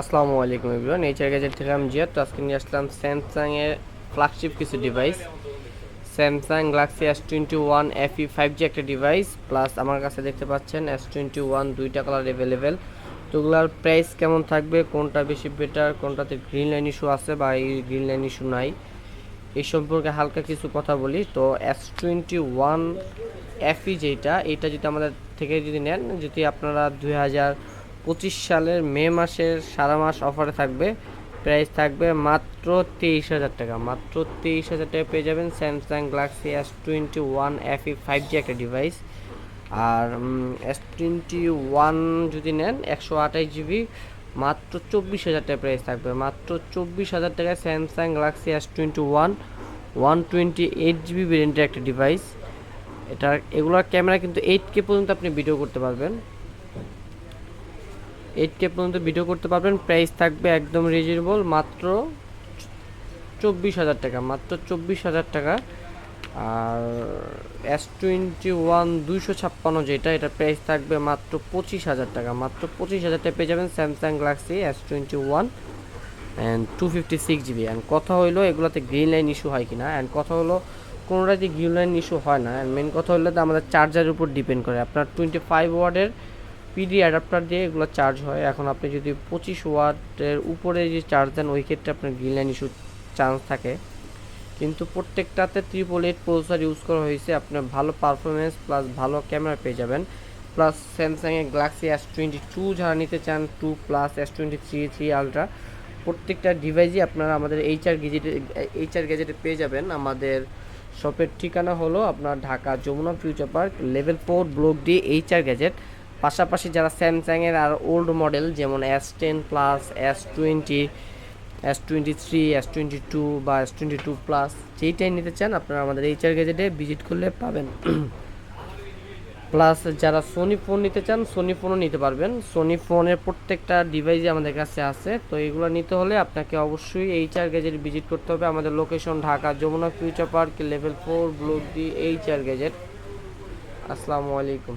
আসসালামু আলাইকুম everyone nature gadget থেকে আমি জিয়া। তো আজকে নিয়ে আসলাম স্যামসাং এর ফ্ল্যাগশিপ কিছু device Samsung Galaxy S twenty one FE five G একটা ডিভাইস প্লাস আমার কাছে দেখতে পাচ্ছেন এস টোয়েন্টি ওয়ান দুইটা কালার অ্যাভেলেবেল তো ওগুলার প্রাইস কেমন থাকবে, কোনটা বেশি বেটার কোনটাতে গ্রিন লাইন ইস্যু আছে বা এই গ্রিন লাইন ইস্যু নাই, এই সম্পর্কে হালকা কিছু কথা বলি। তো এস টোয়েন্টি ওয়ান এফই যেটা এটা যদি আমাদের থেকে যদি নেন, যদি আপনারা দুই হাজার পঁচিশ সালের মে মাসের সারা মাস অফারে থাকবে। প্রাইস থাকবে মাত্র তেইশ হাজার টাকা। মাত্র তেইশ হাজার টাকা পেয়ে যাবেন Samsung Galaxy S twenty one FE five G একটা ডিভাইস আর এস টোয়েন্টি ওয়ান যদি নেন, একশো আঠাশ জিবি মাত্র চব্বিশ হাজার টাকা প্রাইস থাকবে। মাত্র চব্বিশ হাজার টাকায় Samsung Galaxy S twenty one one twenty eight GB ভেরিয়েন্টের একটা ডিভাইস এটা এগুলোর ক্যামেরা কিন্তু এইট কে পর্যন্ত আপনি ভিডিও করতে পারবেন। এইট কে পর্যন্ত ভিডিও করতে পারবেন। প্রাইস থাকবে একদম রিজনেবল মাত্র চব্বিশ হাজার টাকা, মাত্র চব্বিশ হাজার টাকা। আর এস টোয়েন্টি ওয়ান দুইশো ছাপ্পান্ন যেটা, এটা প্রাইস থাকবে মাত্র পঁচিশ হাজার টাকা। মাত্র পঁচিশ হাজার টাকা পেয়ে যাবেন Samsung Galaxy S twenty one and two fifty six GB and কথা হলো এগুলোতে গ্রিন লাইন ইস্যু হয় কি না অ্যান্ড কথা হলো কোনোটাতে গ্রিন লাইন ইস্যু হয় না। অ্যান্ড মেন কথা হলো আমাদের চার্জারের উপর ডিপেন্ড করে। আপনার টোয়েন্টি ফাইভ ওয়ার্ডের পিডি অ্যাডাপ্টার দিয়ে এগুলো চার্জ হয়। এখন আপনি যদি পঁচিশ ওয়াটের উপরে যে চার্জ দেন, ওই ক্ষেত্রে আপনার গ্রিন লাইন ইস্যু চান্স থাকে। কিন্তু প্রত্যেকটাতে ট্রিপল এইট প্রসেসর ইউজ করা হয়েছে। আপনার ভালো পারফরমেন্স প্লাস ভালো ক্যামেরা পেয়ে যাবেন। প্লাস স্যামসাংয়ের গ্যালাক্সি এস টোয়েন্টি টু যারা নিতে চান two plus S twenty three three ultra প্রত্যেকটা ডিভাইসই আপনারা আমাদের এইচআর গেজেটে এইচআর গেজেটে পেয়ে যাবেন। আমাদের শপের ঠিকানা হলো আপনার Dhaka Jamuna Future Park level four block D HR gadget পাশাপাশি যারা স্যামসাংয়ের আর ওল্ড মডেল যেমন S ten plus S twenty S twenty three S twenty two বা এস টোয়েন্টি টু প্লাস যেইটাই নিতে চান আপনারা আমাদের এইচআর গ্যাজেটে ভিজিট করলে পাবেন। প্লাস যারা সোনি ফোন নিতে চান সোনি ফোনও নিতে পারবেন। সোনি ফোনের প্রত্যেকটা ডিভাইসই আমাদের কাছে আছে। তো এগুলো নিতে হলে আপনাকে অবশ্যই এইচআর গ্যাজেট ভিজিট করতে হবে। আমাদের location Dhaka, Jamuna Future Park level four block D HR gadget আসসালামু আলাইকুম।